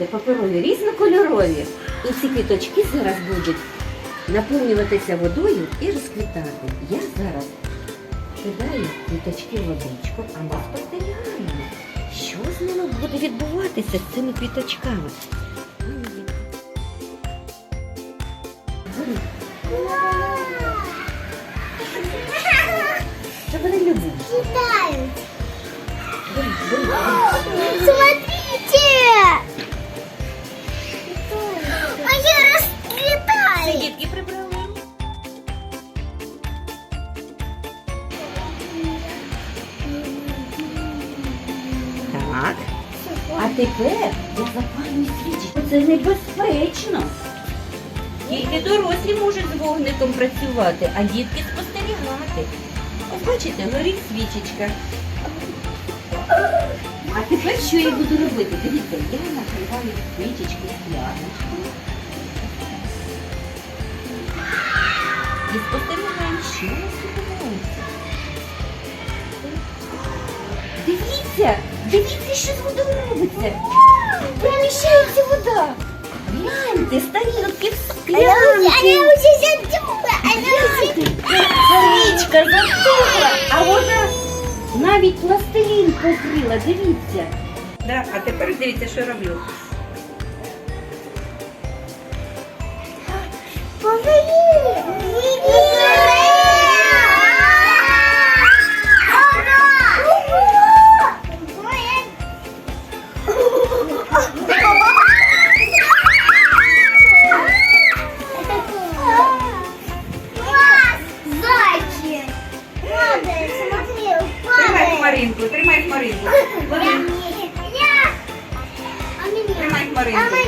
бачите, паперові, різнокольорові. І ці квіточки зараз будуть наповнюватися водою і розквітати. Я зараз кидаю квіточки водичку, а ми спостерігаємо, що з ними буде відбуватися з цими квіточками. Що тепер я запалюю свічку. Це небезпечно. Тільки дорослі можуть з вогником працювати, а дітки спостерігати. Ось бачите, горить свічечка. А тепер що я буду робити? Дивіться, я накриваю свічечки скляночкою. І спостерігаємо, що затухла. Она уже... Свічка затухла, а вона навіть пластилін покрила, дивіться. Да, а тепер дивіться, що роблю. Маринку, тримай Маринку. Я, я. Я. Тримай Маринку.